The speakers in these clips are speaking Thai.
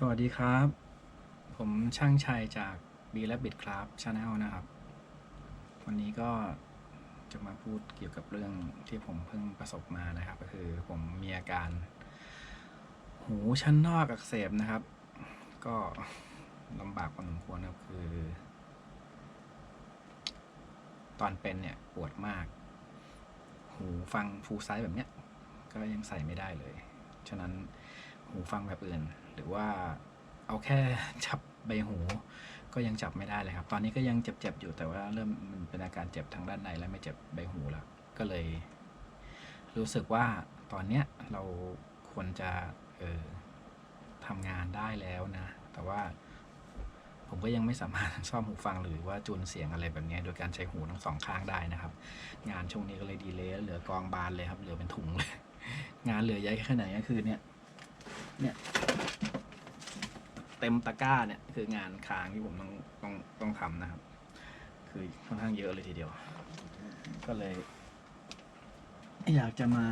สวัสดีครับ ผมช่างชัยจาก b r a b b i t Club Channel นะครับ วันนี้ก็จะมาพูดเกี่ยวกับเรื่องที่ผมเพิ่งประสบมานะครับ ก็คือผมมีอาการ หูชั้นนอกอักเสบนะครับ ก็ลำบากพอสมควรครับคือ ตอนเป็นเนี่ยปวดมาก หูฟังฟูลไซส์แบบเนี้ย ก็ยังใส่ไม่ได้เลย ฉะนั้นหูฟังแบบอื่น หรือว่าเอาแค่จับใบหู ก็ยังจับไม่ได้เลยครับ ตอนนี้ก็ยังเจ็บๆอยู่แต่ว่าเริ่มมันเป็นอาการเจ็บทางด้านในแล้วไม่เจ็บใบหูแล้วก็เลย รู้สึกว่าตอนเนี้ยเราควรจะเออทำงานได้แล้วนะ แต่ว่าผมก็ยังไม่สามารถซ่อมหูฟังหรือว่าจูนเสียงอะไรแบบนี้ โดยการใช้หูทั้งสองข้างได้นะครับ งานช่วงนี้ก็เลยดีเลยเหลือกองบานเลยครับ เหลือเป็นถุงเลย งานเหลือเยอะแค่ไหนก็คือเนี่ย เนี่ย เต็มตะกร้าเนี่ยคืองานค้างที่ผมต้องต้องต้องทำนะครับ คือค่อนข้างเยอะเลยทีเดียว ก็เลย อยากจะมา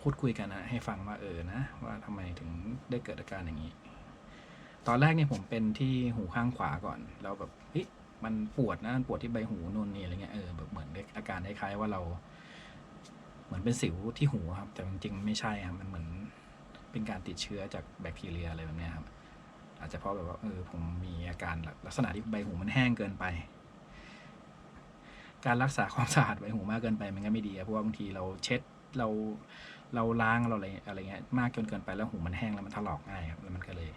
พูดคุยกันนะให้ฟังว่าเออนะว่าทำไมถึงได้เกิดอาการอย่างนี้ ตอนแรกเนี่ยผมเป็นที่หูข้างขวาก่อนแล้วแบบเฮ้ยมันปวดนะปวดที่ใบหูนู่นนี่อะไรเงี้ยเออแบบเหมือนอาการคล้ายๆว่าเรา เหมือนเป็นสิวที่หูครับ แต่จริงๆไม่ใช่ครับมันเหมือน เป็นการติดเชื้อจากแบคทีเรียอะไรแบบนี้ครับอาจจะเพราะแบบว่าเออผมมีอาการลักษณะที่ใบหูมันแห้งเกินไป การรักษาความสะอาดใบหูมากเกินไปมันก็ไม่ดีเพราะว่าบางทีเราเช็ดเราเราล้างเราอะไรอะไรเงี้ยมากจนเกินไปแล้วหูมันแห้งแล้วมันถลอกง่ายครับแล้วมันก็เลย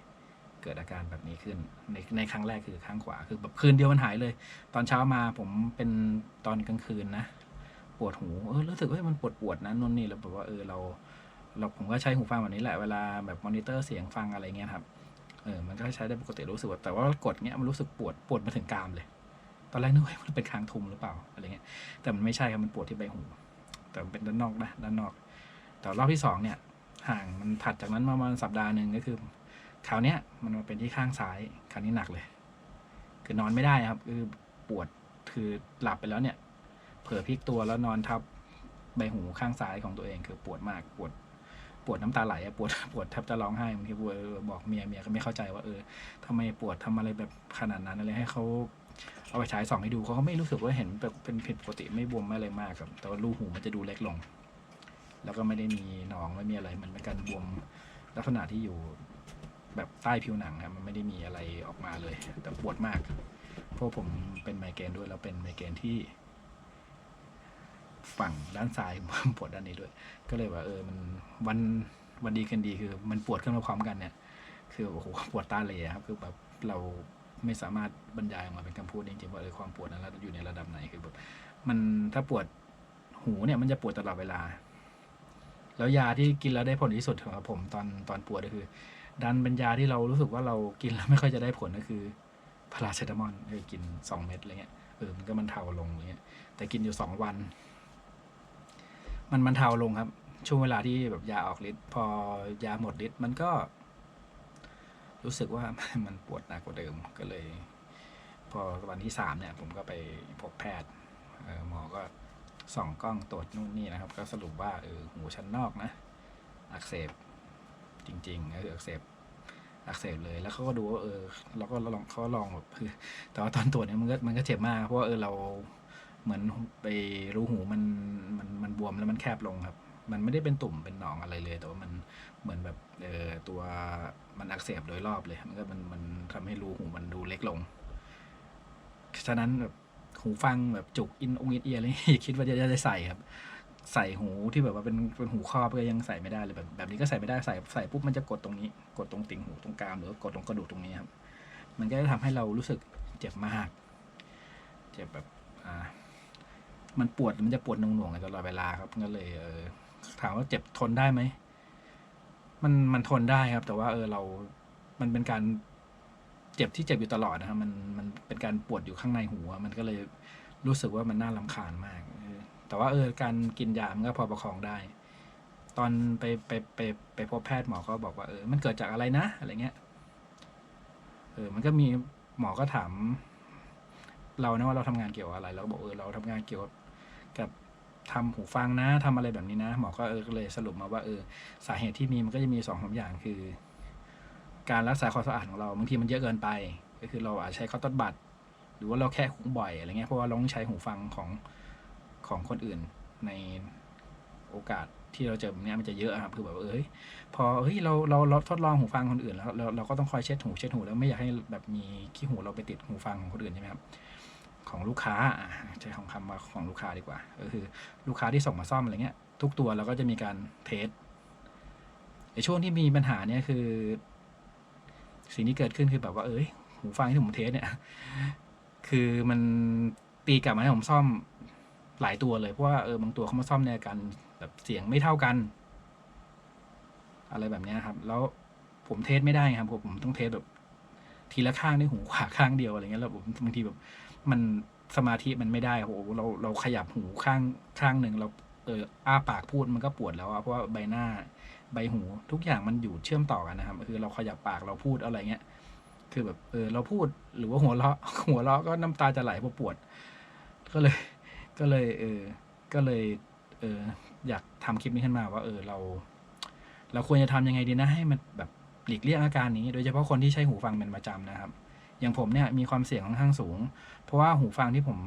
เกิดอาการแบบนี้ขึ้นในในครั้งแรกคือข้างขวาคือแบบคืนเดียวมันหายเลย ตอนเช้ามาผมเป็นตอนกลางคืนนะ ปวดหูเออรู้สึกว่ามันปวดปวดนะนู่นนี่แล้วแบบว่าเออเรา เราผมก็ใช้หูฟังแบบนี้แหละเวลาแบบมอนิเตอร์เสียงฟังอะไรเงี้ยครับเออมันก็ใช้ได้ปกติรู้สึกว่าแต่ว่ากดเงี้ยมันรู้สึกปวดปวดมาถึงกรามเลย ตอนแรกนึกว่ามันเป็นคางทุมหรือเปล่าอะไรเงี้ยแต่มันไม่ใช่ครับมันปวดที่ใบหู แต่มันเป็นด้านนอกนะด้านนอก แต่รอบที่สองเนี่ยห่างมันถัดจากนั้นมาประมาณสัปดาห์หนึ่งก็คือคราวเนี้ยมันมาเป็นที่ข้างซ้ายคราวนี้หนักเลย คือนอนไม่ได้ครับคือปวดคือหลับไปแล้วเนี่ย เผลอพลิกตัวแล้วนอนทับใบหูข้างซ้ายของตัวเองคือปวดมากปวด ปวดน้ำตาไหลปวดปวดแทบจะร้องไห้บางทีปวดบอกเมียเมียก็ไม่เข้าใจว่าเออทำไมปวดทำอะไรแบบขนาดนั้นอะไรให้เขาเอาไปฉายส่องให้ดูเขาก็ไม่รู้สึกว่าเห็นแบบเป็นผิดปกติไม่บวมไม่อะไรมากครับแต่ว่ารูหูมันจะดูเล็กลง แล้วก็ไม่ได้มีหนองไม่มีอะไรมันเป็นการบวมลักษณะที่อยู่แบบใต้ผิวหนังครับมันไม่ได้มีอะไรออกมาเลย แต่ปวดมาก เพราะผมเป็นไมเกรนด้วยแล้วเป็นไมเกรนที่ ฝั่งด้านซ้ายปวดด้านนี้ด้วย ก็เลยว่าเออมันวันวันดีกันดีคือ มันปวดขึ้นมาพร้อมกันเนี่ย คือโอ้โหปวดตาเลยอะครับ คือแบบเราไม่สามารถบรรยายออกมาเป็นคำพูดจริงๆว่าเออความปวดนั้นอยู่ในระดับไหนคือแบบมันถ้าปวดหูเนี่ยมันจะปวดตลอดเวลา แล้วยาที่กินแล้วได้ผลที่สุดสำหรับผมตอนตอนปวดก็คือ ดันเป็นยาที่เรารู้สึกว่าเรากินแล้วไม่ค่อยจะได้ผลก็คือพาราเซตามอลคือกินสองเม็ดอะไรเงี้ยเออมันก็มันเทาลงอะไรเงี้ยแต่กินอยู่สองวัน มันมันเทาลงครับ ช่วงเวลาที่แบบยาออกฤทธิ์พอยาหมดฤทธิ์มันก็ รู้สึกว่ามันปวดหนักกว่าเดิมก็เลย พอวันที่สามเนี่ย ผมก็ไปพบแพทย์หมอก็ส่องกล้องตรวจนู่นนี่นะครับ ก็สรุปว่าเออหูชั้นนอกนะ อักเสบจริงๆก็คืออักเสบอักเสบเลยแล้วเขาก็ดูว่าเออเราก็ลองเขาลองแบบคือแต่ว่าตอนตรวจเนี่ยมันก็มันก็เจ็บมากเพราะว่าเออเราเหมือนไปรูหูมันมันมัน บวมแล้วมันแคบลงครับ มันไม่ได้เป็นตุ่มเป็นหนองอะไรเลย แต่ว่ามันเหมือนแบบเออตัวมันอักเสบโดยรอบเลย มันก็มันมันทำให้รูหูมันดูเล็กลง ฉะนั้นแบบหูฟังแบบจุกอินองอินเอียร์อะไรอย่าคิดว่าจะได้ใส่ครับ ใส่หูที่แบบว่าเป็นเป็นหูครอบก็ยังใส่ไม่ได้เลยแบบแบบนี้ก็ใส่ไม่ได้ใส่ใส่ปุ๊บมันจะกดตรงนี้ กดตรงติ่งหูตรงกรามหรือกดตรงกระดูกตรงนี้ครับ มันก็จะทำให้เรารู้สึกเจ็บมาก เจ็บแบบอ่า มันปวดมันจะปวดหน่วงๆตลอดเวลาครับก็เลยเออถามว่าเจ็บทนได้ไหมมันมันทนได้ครับ แต่ว่าเออเรา มันเป็นการเจ็บที่เจ็บอยู่ตลอดนะครับมันมันเป็นการปวดอยู่ข้างในหูอะมันก็เลยรู้สึกว่ามันน่าลำคาญมากแต่ว่าเออการกินยามันก็พอประคองได้ ตอนไปไปไปไปพบแพทย์หมอก็บอกว่าเออ มันเกิดจากอะไรนะอะไรเงี้ยเออ มันก็มีหมอก็ถาม เรานะว่าเราทำงานเกี่ยวอะไรเราก็บอกเออเราทำงานเกี่ยวกับ ทำหูฟังนะทำอะไรแบบนี้นะหมอก็เออเลยสรุปมาว่าเออสาเหตุที่มีมันก็จะมีสองสามอย่างคือ การรักษาความสะอาดของเราบางทีมันเยอะเกินไป ก็คือเราอาจใช้คอตตอนบัดหรือว่าเราแค่หูบ่อยอะไรเงี้ยเพราะว่าเราต้องใช้หูฟังของของคนอื่นในโอกาสที่เราเจอแบบนี้มันจะเยอะอะครับคือแบบเอ้ยพอเฮ้ยเราเราเราทดลองหูฟังคนอื่นแล้วเราเราก็ต้องคอยเช็ดหูเช็ดหูแล้วไม่อยากให้แบบมีขี้หูเราไปติดหูฟังของคนอื่นใช่ไหมครับ ของลูกค้าใช้ของคำว่าของลูกค้าดีกว่าก็คือลูกค้าที่ส่งมาซ่อมอะไรเงี้ย ทุกตัวเราก็จะมีการเทสในช่วงที่มีปัญหาเนี่ยคือ สิ่งที่เกิดขึ้นคือแบบว่า เอ้ยหูฟังที่ผมเทสเนี่ย คือมันตีกลับมาให้ผมซ่อมหลายตัวเลยเพราะว่าเออบางตัวเขามาซ่อมในการแบบเสียงไม่เท่ากัน อะไรแบบนี้ครับ แล้วผมเทสไม่ได้ครับผมผมต้องเทสแบบทีละข้างด้วยหูขวาข้างเดียวอะไรเงี้ยแล้วผมบางทีแบบ มันสมาธิมันไม่ได้โอ้โหเราเราขยับหูข้างข้างหนึ่งเราเอออ้าปากพูดมันก็ปวดแล้วอะเพราะว่าใบหน้าใบหูทุกอย่างมันอยู่เชื่อมต่อกันนะครับ คือเราขยับปากเราพูดอะไรเงี้ยคือแบบเออเราพูดหรือว่าหัวเราะหัวเราะก็น้ำตาจะไหลเพราะปวด ก็เลย ก็เลย เออ ก็เลย เออ อยากทำคลิปนี้ขึ้นมาว่า เออเรา เราควรจะทำยังไงดีนะให้มันแบบหลีกเลี่ยงอาการนี้ โดยเฉพาะคนที่ใช้หูฟังเป็นประจำนะครับ อย่างผมเนี่ยมีความเสี่ยงค่อนข้างสูง เพราะว่าหูฟังที่ผม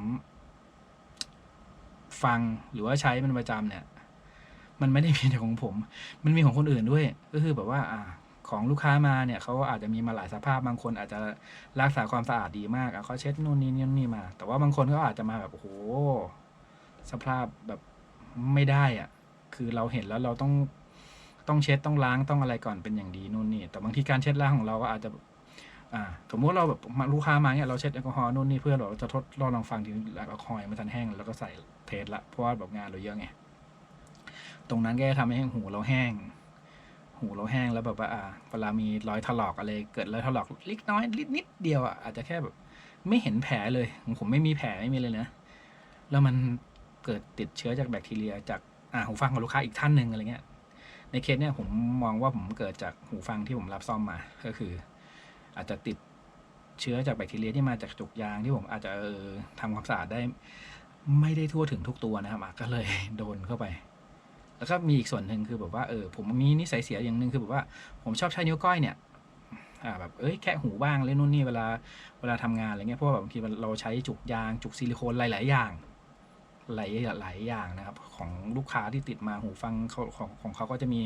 ฟังหรือว่าใช้เป็นประจำเนี่ย มันไม่ได้มีแต่ของผม มันมีของคนอื่นด้วย ก็คือแบบว่า อ่า ของลูกค้ามาเนี่ยเขาอาจจะมีมาหลายสภาพบางคนอาจจะรักษาความสะอาดดีมากอะเขาเช็ดนู่นนี่นี่นี่มา แต่ว่าบางคนก็อาจจะมาแบบโอ้โหสภาพแบบไม่ได้อะ คือเราเห็นแล้วเราต้องต้องเช็ดต้องล้างต้องอะไรก่อนเป็นอย่างดีนู่นนี่ แต่บางทีการเช็ดล้างของเราก็อาจจะ อ่าสมมติเราแบบลูกค้ามาเนี่ยเราเช็ดแอลกอฮอล์นู่นนี่เพื่อเราจะทดลองลองฟังทีแอลกอฮอล์มันทันแห้งแล้วก็ใส่เทสละเพราะว่าแบบงานเราเยอะไงตรงนั้นก็จะทำให้หูเราแห้ง หูเราแห้งแล้วแบบว่าอ่าเวลามีรอยถลอกอะไรเกิดรอยถลอกเล็กน้อยนิดนิดเดียวอะอาจจะแค่แบบ ไม่เห็นแผลเลยผมไม่มีแผลไม่มีเลยนะแล้วมันเกิดติดเชื้อจากแบคทีเรีย จากอ่าหูฟังของลูกค้าอีกท่านหนึ่งอะไรเงี้ยในเคสเนี่ยผมมองว่าผมเกิดจากหูฟังที่ผมรับซ่อมมาก็คือ อาจจะติดเชื้อจากแบคทีเรียที่มาจากจุกยางที่ผมอาจจะเออทำความสะอาดได้ ไม่ได้ทั่วถึงทุกตัวนะครับก็เลยโดนเข้าไป แล้วก็มีอีกส่วนหนึ่งคือแบบว่าเออผมมีนิสัยเสียอย่างหนึ่งคือแบบว่าผมชอบใช้นิ้วก้อยเนี่ยอ่าแบบเอ้ยแค่หูบ้างเล่นนู่นนี่เวลาเวลาทำงานอะไรเงี้ยเพราะว่าบบบางทีเราใช้จุกยาง จุกซิลิโคนหลาย ๆ อย่างหลายหลายอย่างนะครับ ของลูกค้าที่ติดมาหูฟังเขาของของเขาก็จะมี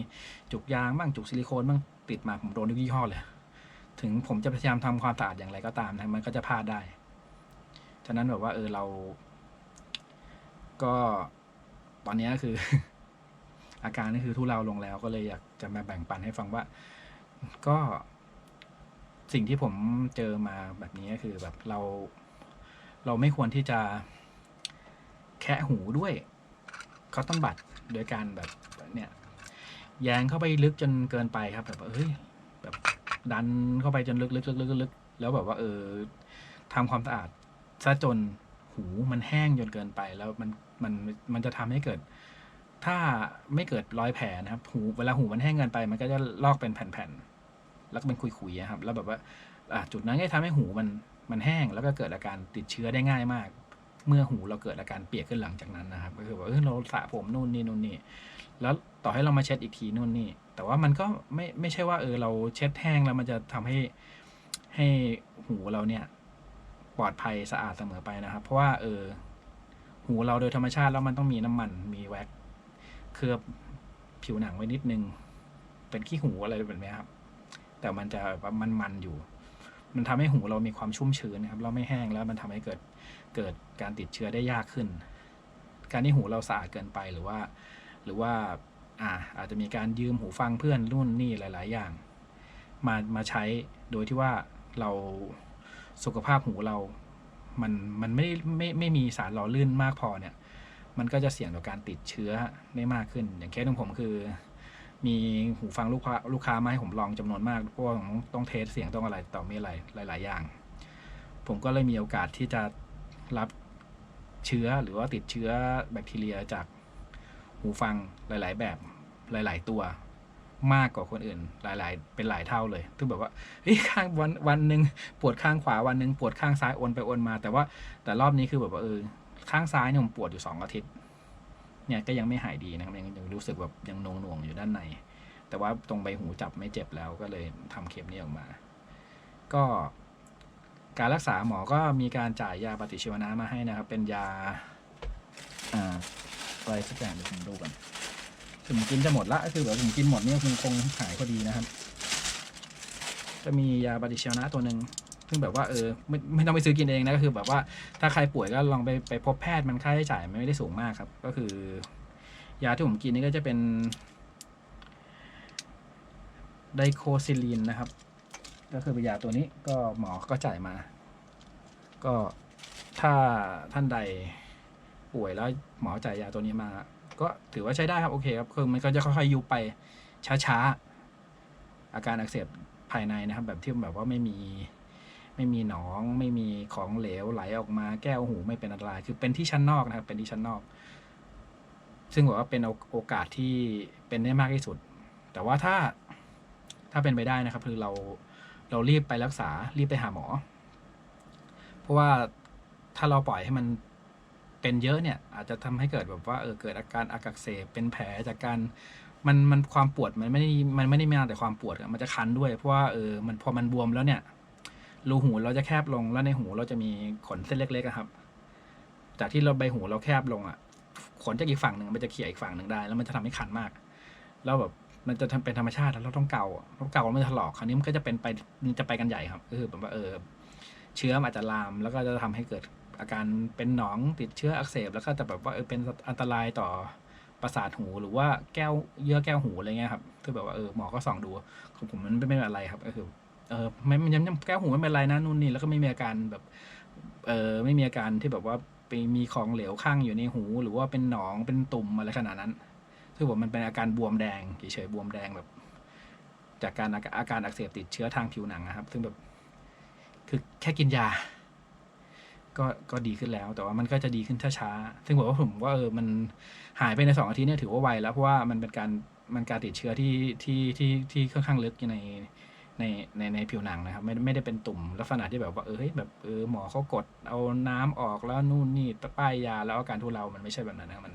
จุกยางบ้างจุกซิลิโคนบ้างติดมาผมโดนทุกยี่ห้อเลย ถึงผมจะพยายามทำความสะอาดอย่างไรก็ตามนะมันก็จะพลาดได้ ฉะนั้นแบบว่า เออเรา ก็ตอนนี้คือ อาการนี่คือทุเลาลงแล้วก็เลยอยากจะมาแบ่งปันให้ฟังว่า ก็สิ่งที่ผมเจอมาแบบนี้ก็คือแบบเรา เราไม่ควรที่จะแคะหูด้วยคอตตอนบัดโดยการแบบเนี่ยแยงเข้าไปลึกจนเกินไปครับแบบว่าเฮ้ย ดันเข้าไปจนลึกลึกลึกลึกลึกแล้วแบบว่าเออทำความสะอาดซะจนหูมันแห้งจนเกินไป แล้วมันมันมันจะทำให้เกิด ถ้าไม่เกิดรอยแผลนะครับ หูเวลาหูมันแห้งเกินไป มันก็จะลอกเป็นแผ่นๆแล้วก็เป็นคุยๆครับ แล้วแบบว่าจุดนั้นก็ทำให้หูมันมันแห้งแล้วก็เกิดอาการติดเชื้อได้ง่ายมาก เมื่อหูเราเกิดอาการเปียกขึ้นหลังจากนั้นนะครับ ก็คือว่าเออเราสระผมนู่นนี่นู่นนี่แล้วต่อให้เรามาเช็ดอีกทีนู่นนี่ แต่ว่ามันก็ไม่ไม่ใช่ว่าเออเราเช็ดแห้งแล้วมันจะทำให้ให้หูเราเนี่ย ปลอดภัยสะอาดเสมอไปนะครับ เพราะว่าเออหูเราโดยธรรมชาติแล้วมันต้องมีน้ำมันมีแว็กเคลือบผิวหนังไว้นิดนึง เป็นขี้หูอะไรแบบนี้ครับ แต่มันจะแบบมันมันอยู่ มันทำให้หูเรามีความชุ่มชื้นนะครับ เราไม่แห้งแล้วมันทำให้เกิดเกิดการติดเชื้อได้ยากขึ้น การที่หูเราสะอาดเกินไปหรือว่า หรือว่า อ่าอาจจะมีการยืมหูฟังเพื่อนรุ่นนี่หลาย ๆ อย่าง มามาใช้โดยที่ว่าเราสุขภาพหูเรา มันมันไม่ไม่ไม่มีสารหล่อลื่นมากพอเนี่ย มันก็จะเสี่ยงต่อการติดเชื้อได้มากขึ้น อย่างเคสของผมคือ มีหูฟังลูกค้าลูกค้ามาให้ผมลองจำนวนมากเพราะผมต้องเทสเสียงต้องอะไรต่อมีอะไรหลาย ๆ อย่าง ผมก็เลยมีโอกาสที่จะรับเชื้อหรือว่าติดเชื้อแบคทีเรียจาก หูฟังหลาย ๆ แบบหลาย ๆ ตัวมากกว่าคนอื่น หลาย ๆ เป็นหลายเท่าเลยคือแบบว่าเฮ้ยข้างวันวันหนึ่งปวดข้างขวาวันหนึ่งปวดข้างซ้ายโอนไปโอนมา แต่ว่าแต่รอบนี้คือแบบว่าเออข้างซ้ายเนี่ยผมปวดอยู่สองอาทิตย์ เนี่ยก็ยังไม่หายดีนะครับยังยังรู้สึกแบบยังหน่วงอยู่ด้านใน แต่ว่าตรงใบหูจับไม่เจ็บแล้วก็เลยทำเข็มนี้ออกมา ก็การรักษาหมอก็มีการจ่ายยาปฏิชีวนะมาให้นะครับ เป็นยา อะไรสักอย่างเดี๋ยวผมดูกันถึงกินจะหมดละก็คือแบบถึงกินหมดเนี่ยคงคงหายพอดีนะครับ จะมียาปฏิชีวนะตัวหนึ่งซึ่งแบบว่าเออไม่ไม่ต้องไปซื้อกินเองนะก็คือ แบบว่าถ้าใครป่วยก็ลองไปไปพบแพทย์มันค่าใช้จ่ายมันไม่ได้สูงมากครับ ก็คือ ยาที่ผมกินนี่ก็จะเป็นไดโคซิลีนนะครับ ก็คือเป็นยาตัวนี้ก็หมอก็จ่ายมา ก็ถ้าท่านใด ป่วยแล้วหมอจ่ายยาตัวนี้มา ก็ถือว่าใช้ได้ครับโอเคครับคือมันก็จะค่อยๆยุบไปช้าๆ อาการอักเสบภายในนะครับ แบบที่แบบว่าไม่มีไม่มีหนองไม่มีของเหลวไหลออกมาแก้วหูไม่เป็นอันตราย คือเป็นที่ชั้นนอกนะครับ เป็นที่ชั้นนอก ซึ่งบอกว่าเป็นโอโอกาสที่เป็นได้มากที่สุด แต่ว่าถ้าถ้าเป็นไปได้นะครับ คือเราเรารีบไปรักษารีบไปหาหมอ เพราะว่าถ้าเราปล่อยให้มัน เป็นเยอะเนี่ยอาจจะทำให้เกิดแบบว่าเออเกิดอาการอากักเสบเป็นแผลจากการมันมันความปวดมันไม่ได้มันไม่ได้มาแต่ความปวดมันจะคันด้วยเพราะว่าเออมันพอมันบวมแล้วเนี่ยรูหูเราจะแคบลงแล้วในหูเราจะมีขนเส้นเล็กๆครับ จากที่เราใบหูเราแคบลงอะขนจากอีกฝั่งหนึ่งมันจะเขี่ยอีกฝั่งหนึ่งได้ แล้วมันจะทำให้คันมาก แล้วแบบมันจะทำเป็นธรรมชาติแล้วเราต้องเกาอะต้องเกาแล้วมันจะถลอกคราวนี้มันก็จะเป็นไปจะไปกันใหญ่ครับก็คือแบบว่าเออ เชื้อมันอาจจะลามแล้วก็จะทำให้เกิด อาการเป็นหนองติดเชื้ออักเสบแล้วก็จะแบบว่าเออเป็นอันตรายต่อประสาทหูหรือว่าแก้วเยื่อแก้วหูอะไรเงี้ยครับคือแบบว่าเออหมอก็ส่องดูของผมมันไม่เป็นอะไรครับก็คือเออไม่มันยังแก้วหูไม่เป็นไรนะนู่นนี่แล้วก็ไม่มีอาการแบบเออไม่มีอาการที่แบบว่าไปมีของเหลวข้างอยู่ในหู หรือว่าเป็นหนองเป็นตุ่มอะไรขนาดนั้น คือผมมันเป็นอาการบวมแดงเฉยๆบวมแดงแบบ จากการอาการอักเสบติดเชื้อทางผิวหนังนะครับ ซึ่งแบบ คือแค่กินยา ก็ก็ดีขึ้นแล้ว แต่ว่ามันก็จะดีขึ้นช้าๆซึ่งผมว่าผมว่าเออมันหายไปในสองอาทิตย์เนี่ยถือว่าไวแล้วเพราะว่ามันเป็นการมันการติดเชื้อที่ที่ที่ที่ค่อนข้างลึกในในในในผิวหนังนะครับ ไม่ไม่ได้เป็นตุ่มลักษณะที่แบบว่าเออแบบเออหมอเขากดเอาน้ำออกแล้วนู่นนี่ป้ายยาแล้วอาการทุเลา มันไม่ใช่แบบนั้นนะมัน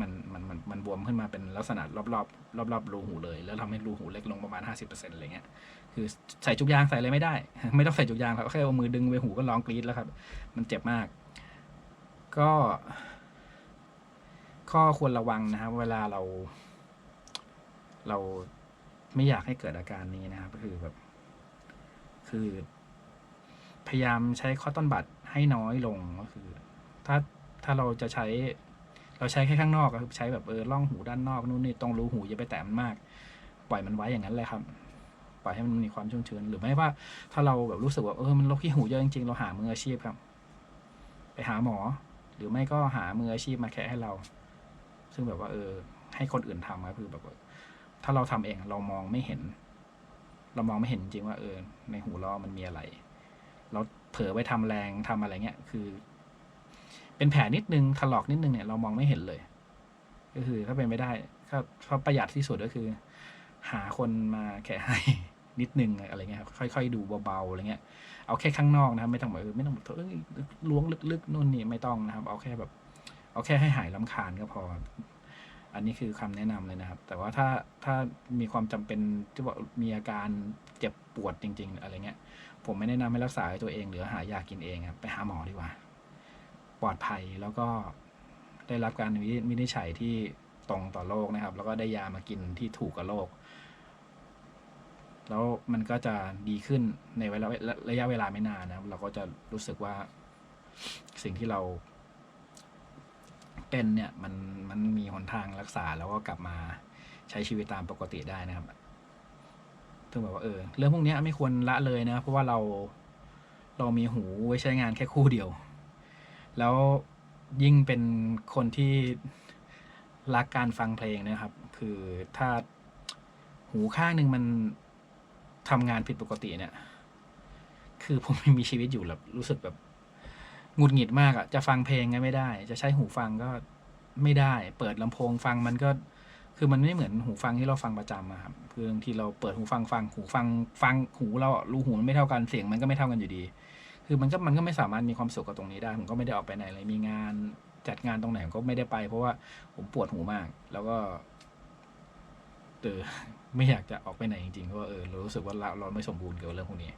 มันมันมันมันบวมขึ้นมาเป็นลักษณะรอบรอบรอบรอบรูหูเลย แล้วทำให้รูหูเล็กลงประมาณ 50%อะไรเงี้ยคือใส่จุกยางใส่อะไรไม่ได้ ไม่ต้องใส่จุกยางครับแค่เอามือดึงไปหูก็ร้องกรี๊ดแล้วครับ มันเจ็บมาก ก็ ข้อควรระวังนะครับ เวลาเรา เราไม่อยากให้เกิดอาการนี้นะครับก็คือแบบ คือ พยายามใช้คอตตอนบัดให้น้อยลงก็คือ ถ้าถ้าเราจะใช้ เราใช้แค่ข้างนอกใช้แบบเออร่องหูด้านนอกนู่นนี่ตรงรูหูอย่าไปแตะมันมาก ปล่อยมันไว้อย่างนั้นเลยครับปล่อยให้มันมีความชุ่มชื้นหรือไม่ว่า ถ้าเราแบบรู้สึกว่าเออมันโรคขี้หูเยอะจริงๆเราหามืออาชีพครับ ไปหาหมอ หรือไม่ก็หามืออาชีพมาแคะให้เรา ซึ่งแบบว่า เออ ให้คนอื่นทำครับคือแบบว่าถ้าเราทำเองเรามองไม่เห็น เรามองไม่เห็นจริงว่า เออ ในหูเรามันมีอะไร เราเผลอไปทำแรงทำอะไรเงี้ย คือ เป็นแผลนิดนึงถลอกนิดนึงเนี่ยเรามองไม่เห็นเลย ก็คือถ้าเป็นไม่ได้ถ้าถ้าประหยัดที่สุดก็คือ หาคนมาแค่ให้นิดนึงอะไรเงี้ยค่อย ๆ ดูเบาๆอะไรเงี้ยเอาแค่ข้างนอกนะครับไม่ต้องแบบไม่ต้องแบบล้วงลึกๆนู่นนี่ไม่ต้องนะครับ เอาแค่แบบ เอาแค่ให้หายลำคาญก็พอ อันนี้คือคำแนะนำเลยนะครับ แต่ว่าถ้าถ้ามีความจำเป็นที่ว่ามีอาการเจ็บปวดจริง ๆ อะไรเงี้ย ผมไม่แนะนำให้รักษาด้ตัวเอง หรือหายากินเองครับไปหาหมอดีกว่า ปลอดภัยแล้วก็ได้รับการวินิจฉัยที่ตรงต่อโรคนะครับ แล้วก็ได้ยามากินที่ถูกกับโรคแล้วมันก็จะดีขึ้นในเวลาระยะเวลาไม่นานนะครับ เราก็จะรู้สึกว่าสิ่งที่เรา เป็นเนี่ยมันมันมีหนทางรักษาแล้วก็กลับมาใช้ชีวิตตามปกติได้นะครับถึงแบบว่าเออเรื่องพวกนี้ไม่ควรละเลยนะ เพราะว่าเราเรามีหูไว้ใช้งานแค่คู่เดียว แล้วยิ่งเป็นคนที่รักการฟังเพลงนะครับ คือถ้าหูข้างหนึ่งมันทำงานผิดปกติเนี่ย คือผมไม่มีชีวิตอยู่แบบรู้สึกแบบหงุดหงิดมากอะจะฟังเพลงก็ไม่ได้ จะใช้หูฟังก็ไม่ได้ เปิดลำโพงฟังมันก็ คือมันไม่เหมือนหูฟังที่เราฟังประจำอะครับคือบางทีเราเปิดหูฟังฟัง หูฟังฟังหูเรารูหูมันไม่เท่ากันเสียงมันก็ไม่เท่ากันอยู่ดี คือมันก็มันก็ไม่สามารถมีความสุขกับตรงนี้ได้ ผมก็ไม่ได้ออกไปไหนเลยมีงานจัดงานตรงไหนก็ไม่ได้ไป เพราะว่าผมปวดหูมาก แล้วก็เออไม่อยากจะออกไปไหนจริงๆเพราะเออเรารู้สึกว่าเราเราไม่สมบูรณ์เกี่ยวกับเรื่องพวกนี้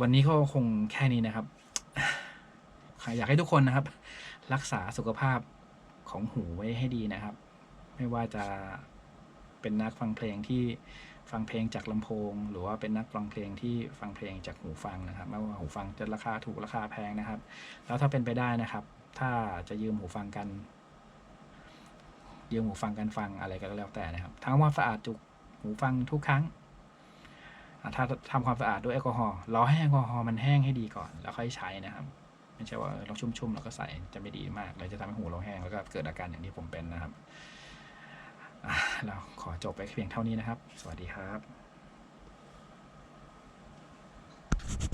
วันนี้ก็คงแค่นี้นะครับอยากให้ทุกคนนะครับ รักษาสุขภาพของหูไว้ให้ดีนะครับ ไม่ว่าจะเป็นนักฟังเพลงที่ ฟังเพลงจากลำโพง หรือว่าเป็นนักฟังเพลงที่ฟังเพลงจากหูฟังนะครับไม่ว่าหูฟังจะราคาถูกราคาแพงนะครับ แล้วถ้าเป็นไปได้นะครับ ถ้าจะยืมหูฟังกัน ยืมหูฟังกันฟังอะไรก็แล้วแต่นะครับทำความสะอาดจุกหูฟังทุกครั้งถ้าทำความสะอาดด้วยแอลกอฮอล์รอให้แอลกอฮอล์มันแห้งให้ดีก่อน แล้วค่อยใช้นะครับไม่ใช่ว่าเราชุ่มๆเราก็ใส่จะไม่ดีมากเลยจะทำให้หูเราแห้งแล้วก็เกิดอาการอย่างที่ผมเป็นนะครับ เราขอจบไปเพียงเท่านี้นะครับ สวัสดีครับ